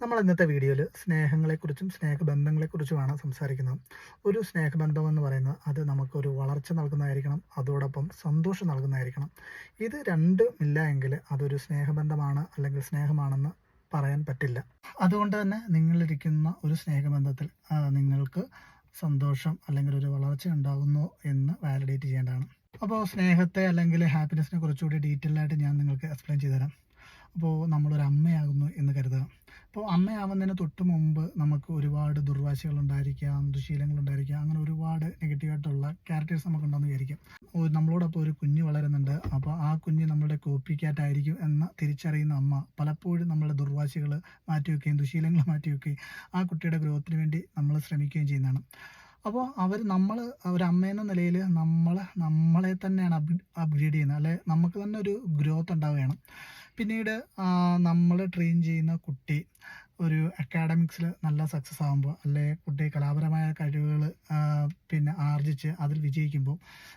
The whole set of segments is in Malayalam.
നമ്മൾ ഇന്നത്തെ വീഡിയോയിൽ സ്നേഹങ്ങളെക്കുറിച്ചും സ്നേഹബന്ധങ്ങളെക്കുറിച്ചുമാണ് സംസാരിക്കുന്നത്. ഒരു സ്നേഹബന്ധം എന്ന് പറയുന്നത് അത് നമുക്കൊരു വളർച്ച നൽകുന്നതായിരിക്കണം അതോടൊപ്പം സന്തോഷം നൽകുന്നതായിരിക്കണം. ഇത് രണ്ടും ഇല്ല എങ്കിൽ അതൊരു സ്നേഹബന്ധമാണ് അല്ലെങ്കിൽ സ്നേഹമാണെന്ന് പറയാൻ പറ്റില്ല. അതുകൊണ്ട് തന്നെ നിങ്ങളിരിക്കുന്ന ഒരു സ്നേഹബന്ധത്തിൽ നിങ്ങൾക്ക് സന്തോഷം അല്ലെങ്കിൽ ഒരു വളർച്ച ഉണ്ടാകുന്നു എന്ന് വാലിഡേറ്റ് ചെയ്യേണ്ടതാണ്. അപ്പോൾ സ്നേഹത്തെ അല്ലെങ്കിൽ ഹാപ്പിനെസ്സിനെ കുറച്ചുകൂടി ഡീറ്റെയിൽ ആയിട്ട് ഞാൻ നിങ്ങൾക്ക് എക്സ്പ്ലെയിൻ ചെയ്തുതരാം. അപ്പോൾ നമ്മളൊരു അമ്മയാകുന്നു എന്ന് അപ്പോൾ അമ്മയാവുന്നതിന് തൊട്ട് മുമ്പ് നമുക്ക് ഒരുപാട് ദുർവാശികൾ ഉണ്ടായിരിക്കാം ദുശീലങ്ങൾ ഉണ്ടായിരിക്കാം അങ്ങനെ ഒരുപാട് നെഗറ്റീവായിട്ടുള്ള ക്യാരക്ടേഴ്സ് നമുക്കുണ്ടെന്ന് വിചാരിക്കും. നമ്മളോടൊപ്പം ഒരു കുഞ്ഞ് വളരുന്നുണ്ട്. അപ്പോൾ ആ കുഞ്ഞ് നമ്മളുടെ കോപ്പി ക്യാറ്റായിരിക്കും എന്ന് തിരിച്ചറിയുന്ന അമ്മ പലപ്പോഴും നമ്മളുടെ ദുർവാശികൾ മാറ്റിവെക്കുകയും ദുശീലങ്ങൾ മാറ്റിവെക്കുകയും ആ കുട്ടിയുടെ ഗ്രോത്തിന് വേണ്ടി നമ്മൾ ശ്രമിക്കുകയും ചെയ്യുന്നതാണ്. അപ്പോൾ അവർ നമ്മൾ എന്ന നിലയിൽ നമ്മൾ നമ്മളെ തന്നെയാണ് അപ് അപ്ഗ്രേഡ് ചെയ്യുന്നത്. അല്ലെ നമുക്ക് തന്നെ ഒരു ഗ്രോത്ത് ഉണ്ടാവുകയാണ്. പിന്നീട് നമ്മൾ ട്രെയിൻ ചെയ്യുന്ന കുട്ടി ഒരു അക്കാഡമിക്സിൽ നല്ല സക്സസ് ആകുമ്പോൾ അല്ലെ കുട്ടി കലാപരമായ കഴിവുകൾ പിന്നെ ആർജിച്ച് അതിൽ വിജയിക്കുമ്പോൾ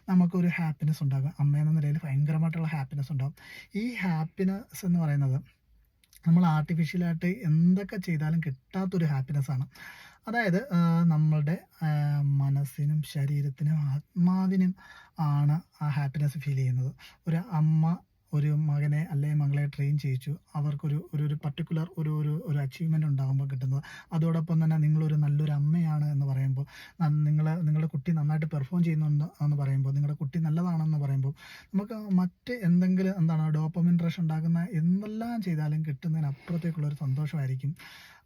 നമുക്കൊരു ഹാപ്പിനെസ് ഉണ്ടാകും. എന്ന നിലയിൽ ഭയങ്കരമായിട്ടുള്ള ഹാപ്പിനെസ് ഉണ്ടാകും. ഈ ഹാപ്പിനെസ് എന്ന് പറയുന്നത് നമ്മൾ ആർട്ടിഫിഷ്യലായിട്ട് എന്തൊക്കെ ചെയ്താലും കിട്ടാത്തൊരു ഹാപ്പിനെസ് ആണ്. അതായത് നമ്മളുടെ മനസ്സിനും ശരീരത്തിനും ആത്മാവിനും ആണ് ആ ഹാപ്പിനെസ് ഫീൽ ചെയ്യുന്നത്. ഒരു അമ്മ ഒരു മകനെ അല്ലെങ്കിൽ മകളെ ട്രെയിൻ ചെയ്യിച്ചു. അവർക്കൊരു ഒരു ഒരു പർട്ടിക്കുലർ ഒരു ഒരു ഒരു അച്ചീവ്മെന്റ് ഉണ്ടാകുമ്പോൾ കിട്ടുന്നത്. അതോടൊപ്പം തന്നെ നിങ്ങളൊരു നല്ലൊരു അമ്മയാണ് എന്ന് പറയുമ്പോൾ നിങ്ങൾ നിങ്ങളുടെ കുട്ടി നന്നായിട്ട് പെർഫോം ചെയ്യുന്നുണ്ട് എന്ന് പറയുമ്പോൾ നിങ്ങളുടെ കുട്ടി നല്ലതാണെന്ന് പറയുമ്പോൾ നമുക്ക് മറ്റ് എന്തെങ്കിലും എന്താണ് ഡോപ്പമിൻ റഷ് ഉണ്ടാക്കുന്ന എന്തെല്ലാം ചെയ്താലും കിട്ടുന്നതിനപ്പുറത്തേക്കുള്ള ഒരു സന്തോഷമായിരിക്കും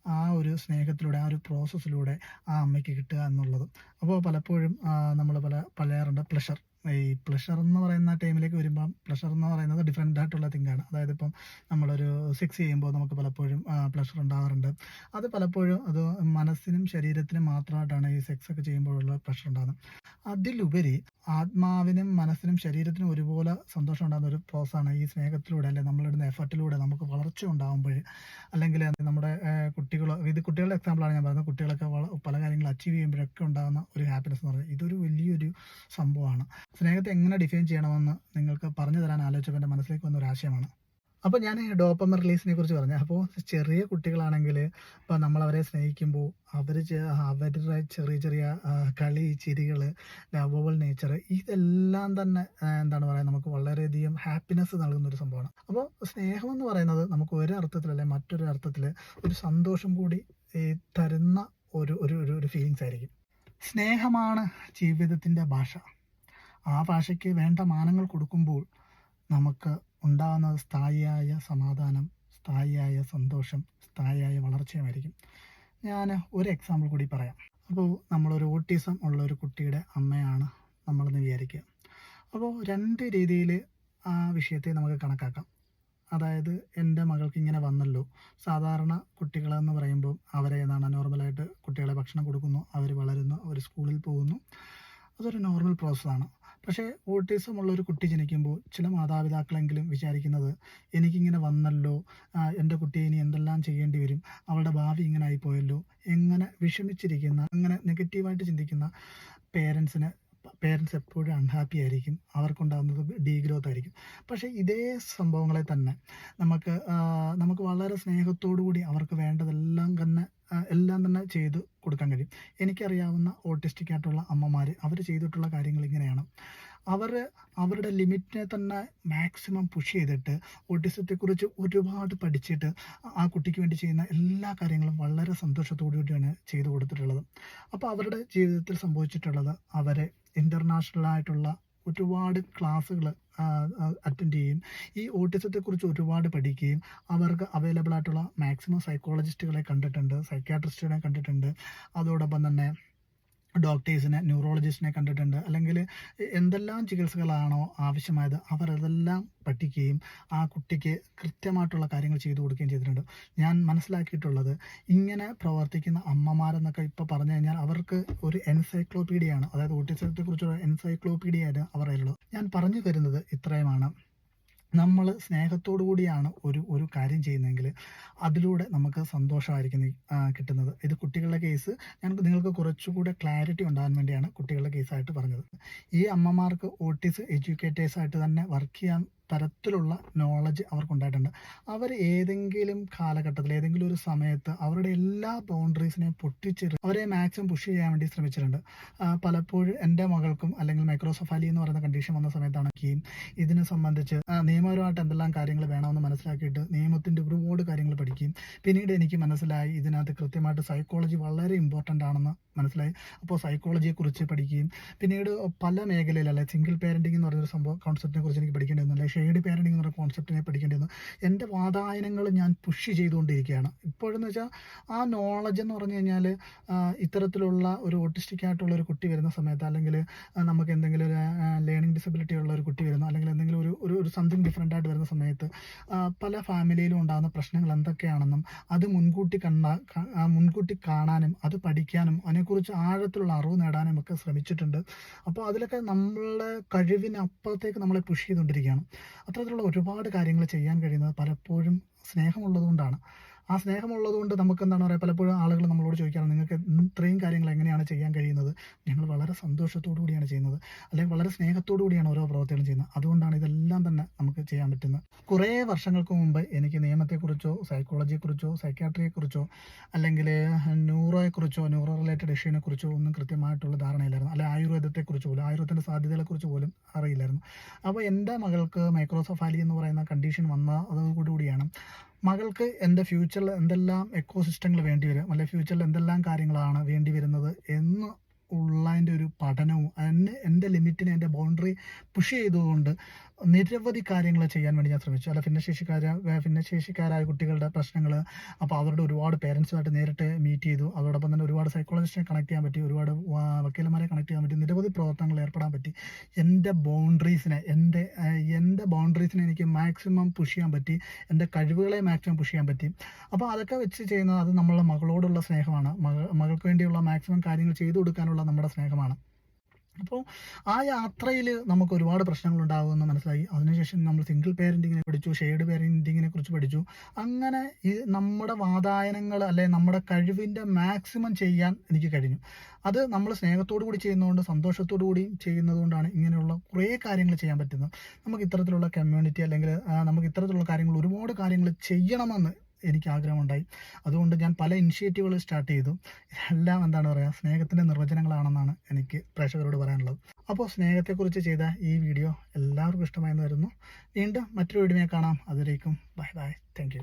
ആ ഒരു സ്നേഹത്തിലൂടെ ആ ഒരു പ്രോസസ്സിലൂടെ ആ അമ്മയ്ക്ക് കിട്ടുക എന്നുള്ളത്. അപ്പോൾ പലപ്പോഴും നമ്മൾ പല പറയാറുണ്ട് പ്ലഷർ ഈ പ്ലഷർ എന്ന് പറയുന്ന ടൈമിലേക്ക് വരുമ്പം പ്ലഷർ എന്ന് പറയുന്നത് ഡിഫറെന്റ് ആയിട്ടുള്ള തിങ്കാണ് അതായത് ഇപ്പം നമ്മളൊരു സെക്സ് ചെയ്യുമ്പോൾ നമുക്ക് പലപ്പോഴും പ്ലഷർ ഉണ്ടാകാറുണ്ട് അത് പലപ്പോഴും അത് മനസ്സിനും ശരീരത്തിനും മാത്രമായിട്ടാണ് ഈ സെക്സ് ഒക്കെ ചെയ്യുമ്പോഴുള്ള പ്ലഷർ ഉണ്ടാകുന്നത് അതിലുപരി ആത്മാവിനും മനസ്സിനും ശരീരത്തിനും ഒരുപോലെ സന്തോഷം ഉണ്ടാകുന്ന ഒരു പ്രോസാണ് ഈ സ്നേഹത്തിലൂടെ അല്ലെങ്കിൽ നമ്മളിടുന്ന എഫർട്ടിലൂടെ നമുക്ക് വളർച്ച ഉണ്ടാകുമ്പോൾ അല്ലെങ്കിൽ നമ്മുടെ കുട്ടികൾ ഇത് കുട്ടികളുടെ എക്സാമ്പിളാണ് ഞാൻ പറയുന്നത്. കുട്ടികളൊക്കെ പല കാര്യങ്ങൾ അച്ചീവ് ചെയ്യുമ്പോഴൊക്കെ ഉണ്ടാകുന്ന ഒരു ഹാപ്പിനെസ് എന്ന് പറയുന്നത് ഇതൊരു വലിയൊരു സംഭവമാണ്. സ്നേഹത്തെ എങ്ങനെ ഡിഫൈൻ ചെയ്യണമെന്ന് നിങ്ങൾക്ക് പറഞ്ഞു തരാൻ ആലോചിച്ചപ്പോൾ എന്റെ മനസ്സിലേക്ക് വന്ന ഒരു ആശയമാണ്. അപ്പോൾ ഞാൻ ഡോപ്പമർ റിലീസിനെ കുറിച്ച് പറഞ്ഞു. അപ്പോൾ ചെറിയ കുട്ടികളാണെങ്കിൽ ഇപ്പോൾ അവരെ സ്നേഹിക്കുമ്പോൾ അവർ അവരുടെ ചെറിയ ചെറിയ കളി ചിരികൾ ലവബിൾ നേച്ചർ ഇതെല്ലാം തന്നെ എന്താണ് പറയുക നമുക്ക് വളരെയധികം ഹാപ്പിനെസ് നൽകുന്ന ഒരു സംഭവമാണ്. അപ്പോൾ സ്നേഹം എന്ന് പറയുന്നത് നമുക്ക് ഒരു അല്ലെങ്കിൽ മറ്റൊരു അർത്ഥത്തിൽ ഒരു സന്തോഷം കൂടി തരുന്ന ഒരു ഒരു ഒരു ഫീലിങ്സ് ആയിരിക്കും. സ്നേഹമാണ് ജീവിതത്തിന്റെ ഭാഷ. ആ ഭാഷയ്ക്ക് വേണ്ട മാനങ്ങൾ കൊടുക്കുമ്പോൾ നമുക്ക് ഉണ്ടാകുന്ന സ്ഥായിയായ സമാധാനം സ്ഥായിയായ സന്തോഷം സ്ഥായിയായ വളർച്ചയുമായിരിക്കും. ഞാൻ ഒരു എക്സാമ്പിൾ കൂടി പറയാം. അപ്പോൾ നമ്മളൊരു ഓട്ടിസം ഉള്ള ഒരു കുട്ടിയുടെ അമ്മയാണ് നമ്മളെന്ന് വിചാരിക്കുക. അപ്പോൾ രണ്ട് രീതിയിൽ ആ വിഷയത്തെ നമുക്ക് കണക്കാക്കാം. അതായത് എന്റെ മകൾക്ക് ഇങ്ങനെ വന്നല്ലോ. സാധാരണ കുട്ടികളെന്ന് പറയുമ്പോൾ അവരെ എന്താണ് നോർമലായിട്ട് കുട്ടികളെ ഭക്ഷണം കൊടുക്കുന്നു അവർ വളരുന്നു അവർ സ്കൂളിൽ പോകുന്നു. അതൊരു നോർമൽ പ്രോസസ്സാണ് പക്ഷേ ഓട്ടിസം ഉള്ള ഒരു കുട്ടി ജനിക്കുമ്പോൾ ചില മാതാപിതാക്കളെങ്കിലും വിചാരിക്കുന്നത് എനിക്കിങ്ങനെ വന്നല്ലോ എന്റെ കുട്ടിയെ ഇനി എന്തെല്ലാം ചെയ്യേണ്ടി വരും അവളുടെ ഭാവി ഇങ്ങനെ ആയിപ്പോയല്ലോ എങ്ങനെ വിഷമിച്ചിരിക്കുന്ന അങ്ങനെ നെഗറ്റീവായിട്ട് ചിന്തിക്കുന്ന പേരൻസിന് പേരൻസ് എപ്പോഴും അൺഹാപ്പി ആയിരിക്കും. അവർക്കുണ്ടാകുന്നത് ഡീഗ്രോത്ത് ആയിരിക്കും. പക്ഷേ ഇതേ സംഭവങ്ങളെ തന്നെ നമുക്ക് നമുക്ക് വളരെ സ്നേഹത്തോടു കൂടി അവർക്ക് വേണ്ടതെല്ലാം തന്നെ എല്ലാം തന്നെ ചെയ്ത് കൊടുക്കാൻ കഴിയും. എനിക്കറിയാവുന്ന ഓട്ടിസ്റ്റിക് ആയിട്ടുള്ള അമ്മമാർ അവർ ചെയ്തിട്ടുള്ള കാര്യങ്ങൾ ഇങ്ങനെയാണ്. അവർ അവരുടെ ലിമിറ്റിനെ തന്നെ മാക്സിമം പുഷ് ചെയ്തിട്ട് ഓട്ടിസത്തെക്കുറിച്ച് ഒരുപാട് പഠിച്ചിട്ട് ആ കുട്ടിക്ക് വേണ്ടി ചെയ്യുന്ന എല്ലാ കാര്യങ്ങളും വളരെ സന്തോഷത്തോടു കൂടിയാണ് ചെയ്തു കൊടുത്തിട്ടുള്ളത്. അപ്പോൾ അവരുടെ ജീവിതത്തിൽ സംഭവിച്ചിട്ടുള്ളത് അവരെ ഇന്റർനാഷണൽ ആയിട്ടുള്ള ഒരുപാട് ക്ലാസ്സുകൾ അറ്റൻഡ് ചെയ്യും. ഈ ഓട്ടിസത്തെക്കുറിച്ച് ഒരുപാട് പഠിക്കുകയും അവർക്ക് അവൈലബിൾ ആയിട്ടുള്ള മാക്സിമം സൈക്കോളജിസ്റ്റുകളെ കണ്ടിട്ടുണ്ട് സൈക്യാട്രിസ്റ്റുകളെ കണ്ടിട്ടുണ്ട്. അതോടൊപ്പം തന്നെ ഡോക്ടേഴ്സിനെ ന്യൂറോളജിസ്റ്റിനെ കണ്ടിട്ടുണ്ട്. അല്ലെങ്കിൽ എന്തെല്ലാം ചികിത്സകളാണോ ആവശ്യമായത് അവർ അതെല്ലാം പഠിക്കുകയും ആ കുട്ടിക്ക് കൃത്യമായിട്ടുള്ള കാര്യങ്ങൾ ചെയ്തു കൊടുക്കുകയും ചെയ്തിട്ടുണ്ട്. ഞാൻ മനസ്സിലാക്കിയിട്ടുള്ളത് ഇങ്ങനെ പ്രവർത്തിക്കുന്ന അമ്മമാരെന്നൊക്കെ ഇപ്പോൾ പറഞ്ഞു കഴിഞ്ഞാൽ അവർക്ക് ഒരു എൻസൈക്ലോപീഡിയയാണ് അതായത് ഓട്ടിസത്തെക്കുറിച്ചുള്ള എൻസൈക്ലോപീഡിയയാണ് അവർ അവരുടെ ഞാൻ പറഞ്ഞു വരുന്നത് ഇത്രയുമാണ്. നമ്മൾ സ്നേഹത്തോടു കൂടിയാണ് ഒരു ഒരു കാര്യം ചെയ്യുന്നതെങ്കിൽ അതിലൂടെ നമുക്ക് സന്തോഷമായിരിക്കും കിട്ടുന്നത്. ഇത് കുട്ടികളുടെ കേസ്. ഞാൻ നിങ്ങൾക്ക് കുറച്ചുകൂടെ ക്ലാരിറ്റി ഉണ്ടാകാൻ വേണ്ടിയാണ് കുട്ടികളുടെ കേസായിട്ട് പറഞ്ഞത്. ഈ അമ്മമാർക്ക് ഓട്ടിസ് എഡ്യൂക്കേറ്റേഴ്സായിട്ട് തന്നെ വർക്ക് ചെയ്യാൻ തരത്തിലുള്ള നോളജ് അവർക്കുണ്ടായിട്ടുണ്ട്. അവർ ഏതെങ്കിലും കാലഘട്ടത്തിൽ ഏതെങ്കിലും ഒരു സമയത്ത് അവരുടെ എല്ലാ ബൗണ്ടറീസിനെയും പൊട്ടിച്ചെറി അവരെ മാക്സിമം പുഷ് ചെയ്യാൻ വേണ്ടി ശ്രമിച്ചിട്ടുണ്ട്. പലപ്പോഴും എന്റെ മകൾക്കും അല്ലെങ്കിൽ മൈക്രോസൊഫാലി എന്ന് പറയുന്ന കണ്ടീഷൻ വന്ന സമയത്താണ് കീം ഇതിനെ സംബന്ധിച്ച് നിയമപരമായിട്ട് എന്തെല്ലാം കാര്യങ്ങൾ വേണമെന്ന് മനസ്സിലാക്കിയിട്ട് നിയമത്തിന്റെ ഒരുപാട് കാര്യങ്ങൾ പഠിക്കുകയും പിന്നീട് എനിക്ക് മനസ്സിലായി ഇതിനകത്ത് കൃത്യമായിട്ട് സൈക്കോളജി വളരെ ഇമ്പോർട്ടന്റ് ആണെന്ന് മനസ്സിലായി. അപ്പോൾ സൈക്കോളജിയെക്കുറിച്ച് പഠിക്കുകയും പിന്നീട് പല മേഖലയിൽ അല്ലെ സിംഗിൾ പേരന്റിംഗ് എന്ന് പറയുന്ന ഒരു സംഭവം കോൺസെപ്റ്റിനെ കുറിച്ച് എനിക്ക് പഠിക്കേണ്ടി വന്നു അല്ലെ ഷെയ്ഡ് പേരന്റിംഗ് എന്ന് പറഞ്ഞ കോൺസെപ്റ്റിനെ പഠിക്കേണ്ടി വന്നു. എന്റെ വാതായനങ്ങൾ ഞാൻ പുഷ് ചെയ്തുകൊണ്ടിരിക്കുകയാണ്. ഇപ്പോഴെന്ന് വെച്ചാൽ ആ നോളജ് എന്ന് പറഞ്ഞു കഴിഞ്ഞാൽ ഇത്തരത്തിലുള്ള ഒരു ഓട്ടിസ്റ്റിക് ആയിട്ടുള്ള ഒരു കുട്ടി വരുന്ന സമയത്ത് അല്ലെങ്കിൽ നമുക്ക് എന്തെങ്കിലും ഒരു ലേണിംഗ് ഡിസബിലിറ്റി ഉള്ള ഒരു കുട്ടി വരുന്ന അല്ലെങ്കിൽ എന്തെങ്കിലും ഒരു ഒരു ഒരു സംതിങ് ഡിഫറെന്റ് ആയിട്ട് വരുന്ന സമയത്ത് പല ഫാമിലിയിലും ഉണ്ടാകുന്ന പ്രശ്നങ്ങൾ എന്തൊക്കെയാണെന്നും അത് മുൻകൂട്ടി കണ്ട മുൻകൂട്ടി കാണാനും അത് പഠിക്കാനും അതിനെക്കുറിച്ച് ആഴത്തിലുള്ള അറിവ് നേടാനും ഒക്കെ ശ്രമിച്ചിട്ടുണ്ട്. അപ്പോൾ അതിലൊക്കെ നമ്മളെ കഴിവിനപ്പുറത്തേക്ക് നമ്മളെ പുഷ് ചെയ്തുകൊണ്ടിരിക്കുകയാണ്. അത്തരത്തിലുള്ള ഒരുപാട് കാര്യങ്ങൾ ചെയ്യാൻ കഴിയുന്നത് പലപ്പോഴും സ്നേഹമുള്ളതുകൊണ്ടാണ്. ആ സ്നേഹമുള്ളതുകൊണ്ട് നമുക്ക് എന്താണ് പറയുക? പലപ്പോഴും ആളുകൾ നമ്മളോട് ചോദിക്കാറ് നിങ്ങൾക്ക് ഇത്രയും കാര്യങ്ങൾ എങ്ങനെയാണ് ചെയ്യാൻ കഴിയുന്നത്? ഞങ്ങൾ വളരെ സന്തോഷത്തോടു കൂടിയാണ് ചെയ്യുന്നത്. അല്ലെങ്കിൽ വളരെ സ്നേഹത്തോടു കൂടിയാണ് ഓരോ പ്രവർത്തികളും ചെയ്യുന്നത്. അതുകൊണ്ടാണ് ഇതെല്ലാം തന്നെ നമുക്ക് ചെയ്യാൻ പറ്റുന്നത്. കുറേ വർഷങ്ങൾക്ക് മുമ്പ് എനിക്ക് നിയമത്തെക്കുറിച്ചോ സൈക്കോളജിയെക്കുറിച്ചോ സൈക്യാട്രിയെക്കുറിച്ചോ അല്ലെങ്കിൽ ന്യൂറോയെക്കുറിച്ചോ ന്യൂറോ റിലേറ്റഡ് ഇഷ്യൂവിനെ കുറിച്ചോ ഒന്നും കൃത്യമായിട്ടുള്ള ധാരണയില്ലായിരുന്നു. അല്ലെങ്കിൽ ആയുർവേദത്തെക്കുറിച്ച് പോലും ആയുർവേദത്തിന്റെ സാധ്യതകളെക്കുറിച്ച് പോലും അറിയില്ലായിരുന്നു. അപ്പോൾ എന്റെ മകൾക്ക് മൈക്രോസോഫാലി എന്ന് പറയുന്ന കണ്ടീഷൻ വന്ന അതോടുകൂടിയാണ് മകൾക്ക് എന്റെ ഫ്യൂച്ചറിൽ എന്തെല്ലാം എക്കോസിസ്റ്റങ്ങൾ വേണ്ടി വരും അല്ലെങ്കിൽ ഫ്യൂച്ചറിൽ എന്തെല്ലാം കാര്യങ്ങളാണ് വേണ്ടി വരുന്നത് എന്ന് ഉള്ളതിന്റെ ഒരു പഠനവും എന്നെ എന്റെ ലിമിറ്റിനെ എന്റെ ബൗണ്ടറി പുഷ് ചെയ്തുകൊണ്ട് നിരവധി കാര്യങ്ങൾ ചെയ്യാൻ വേണ്ടി ഞാൻ ശ്രമിച്ചു. അല്ല ഭിന്നശേഷിക്കാര ഭിന്നശേഷിക്കാരായ കുട്ടികളുടെ പ്രശ്നങ്ങൾ അപ്പോൾ അവരുടെ ഒരുപാട് പേരൻസുമായിട്ട് നേരിട്ട് മീറ്റ് ചെയ്തു. അതോടൊപ്പം തന്നെ ഒരുപാട് സൈക്കോളജിസ്റ്റിനെ കണക്ട് ചെയ്യാൻ പറ്റി ഒരുപാട് വക്കീലന്മാരെ കണക്ട് ചെയ്യാൻ പറ്റി നിരവധി പ്രവർത്തനങ്ങൾ ഏർപ്പെടാൻ പറ്റി. എന്റെ ബൗണ്ടറീസിനെ എന്റെ എന്റെ ബൗണ്ടറീസിനെ എനിക്ക് മാക്സിമം പുഷ് ചെയ്യാൻ പറ്റി. എന്റെ കഴിവുകളെ മാക്സിമം പുഷ് ചെയ്യാൻ പറ്റി. അപ്പോൾ അതൊക്കെ വെച്ച് ചെയ്യുന്നത് അത് നമ്മളുടെ മകളോടുള്ള സ്നേഹമാണ്. മകൾക്ക് വേണ്ടിയുള്ള മാക്സിമം കാര്യങ്ങൾ ചെയ്തു കൊടുക്കാനുള്ള നമ്മുടെ സ്നേഹമാണ്. അപ്പോൾ ആ യാത്രയിൽ നമുക്ക് ഒരുപാട് പ്രശ്നങ്ങൾ ഉണ്ടാകുമെന്ന് മനസ്സിലായി. അതിനുശേഷം നമ്മൾ സിംഗിൾ പേരന്റിങ്ങിനെ പഠിച്ചു ഷെയ്ഡ് പേരന്റിങ്ങിനെ കുറിച്ച് പഠിച്ചു. അങ്ങനെ ഈ നമ്മുടെ വാതായനങ്ങൾ അല്ലെ നമ്മുടെ കഴിവിന്റെ മാക്സിമം ചെയ്യാൻ എനിക്ക് കഴിഞ്ഞു. അത് നമ്മൾ സ്നേഹത്തോടു കൂടി ചെയ്യുന്നതുകൊണ്ട് സന്തോഷത്തോടു കൂടി ചെയ്യുന്നതുകൊണ്ടാണ് ഇങ്ങനെയുള്ള കുറേ കാര്യങ്ങൾ ചെയ്യാൻ പറ്റുന്നത്. നമുക്ക് ഇത്തരത്തിലുള്ള കമ്മ്യൂണിറ്റി അല്ലെങ്കിൽ നമുക്ക് ഇത്തരത്തിലുള്ള കാര്യങ്ങൾ ഒരുപാട് കാര്യങ്ങൾ ചെയ്യണമെന്ന് എനിക്ക് ആഗ്രഹമുണ്ടായി അതുകൊണ്ട് ഞാൻ പല ഇനിഷ്യേറ്റീവുകൾ സ്റ്റാർട്ട് ചെയ്തു. എല്ലാം എന്താണ് പറയുക സ്നേഹത്തിന്റെ നിർവചനങ്ങളാണെന്നാണ് എനിക്ക് പ്രേക്ഷകരോട് പറയാനുള്ളത്. അപ്പോൾ സ്നേഹത്തെക്കുറിച്ച് ചെയ്ത ഈ വീഡിയോ എല്ലാവർക്കും ഇഷ്ടമായെന്ന് വരുന്നു. വീണ്ടും മറ്റൊരു വീഡിയോ കാണാം. അതുവരേക്കും ബൈ ബൈ താങ്ക്